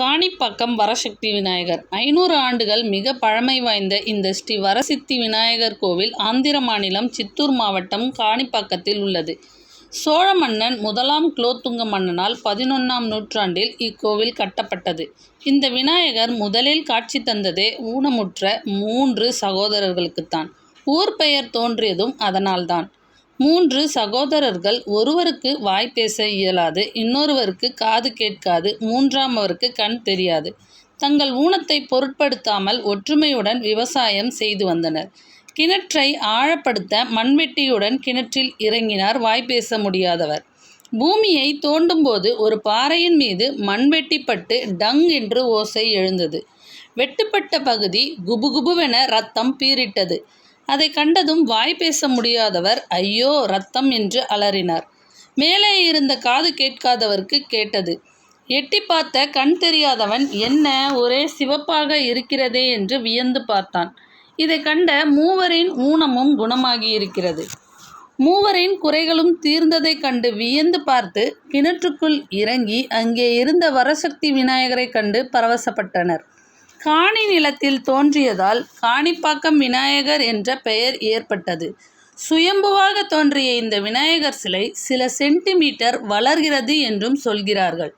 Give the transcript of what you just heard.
காணிப்பாக்கம் வரசக்தி விநாயகர். ஐநூறு ஆண்டுகள் மிக பழமை வாய்ந்த இந்த ஸ்ரீ வரசித்தி விநாயகர் கோவில் ஆந்திர மாநிலம் சித்தூர் மாவட்டம் காணிப்பாக்கத்தில் உள்ளது. சோழ மன்னன் முதலாம் குலோத்துங்க மன்னனால் பதினொன்றாம் நூற்றாண்டில் இக்கோவில் கட்டப்பட்டது. இந்த விநாயகர் முதலில் காட்சி தந்ததே ஊனமுற்ற மூன்று சகோதரர்களுக்குத்தான். ஊர் பெயர் தோன்றியதும் அதனால்தான். மூன்று சகோதரர்கள் ஒருவருக்கு வாய் பேச இயலாது இன்னொருவருக்கு காது கேட்காது மூன்றாமவருக்கு கண் தெரியாது. தங்கள் ஊனத்தை பொருட்படுத்தாமல் ஒற்றுமையுடன் விவசாயம் செய்து வந்தனர். கிணற்றை ஆழப்படுத்த மண்வெட்டியுடன் கிணற்றில் இறங்கினார் வாய் பேச முடியாதவர். பூமியை தோண்டும்போது ஒரு பாறையின் மீது மண்வெட்டிப்பட்டு டங் என்று ஓசை எழுந்தது. வெட்டுப்பட்ட பகுதி குபுகுபுவென ரத்தம் பீரிட்டது அதை கண்டதும் வாய் பேச முடியாதவர் ஐயோ ரத்தம் என்று அலறினார். மேலே இருந்த காது கேட்காதவருக்கு கேட்டது எட்டி பார்த்த கண் தெரியாதவன் என்ன ஒரே சிவப்பாக இருக்கிறதே என்று வியந்து பார்த்தான். இதை கண்ட மூவரின் ஊனமும் குணமாகி இருக்கிறது மூவரின் குறைகளும் தீர்ந்ததை கண்டு வியந்து பார்த்து கிணற்றுக்குள் இறங்கி அங்கே இருந்த வரசக்தி விநாயகரை கண்டு பரவசப்பட்டனர். காணி நிலத்தில் தோன்றியதால் காணிப்பாக்கம் விநாயகர் என்ற பெயர் ஏற்பட்டது. சுயம்புவாக தோன்றிய இந்த விநாயகர் சிலை சில சென்டிமீட்டர் வளர்கிறது என்றும் சொல்கிறார்கள்.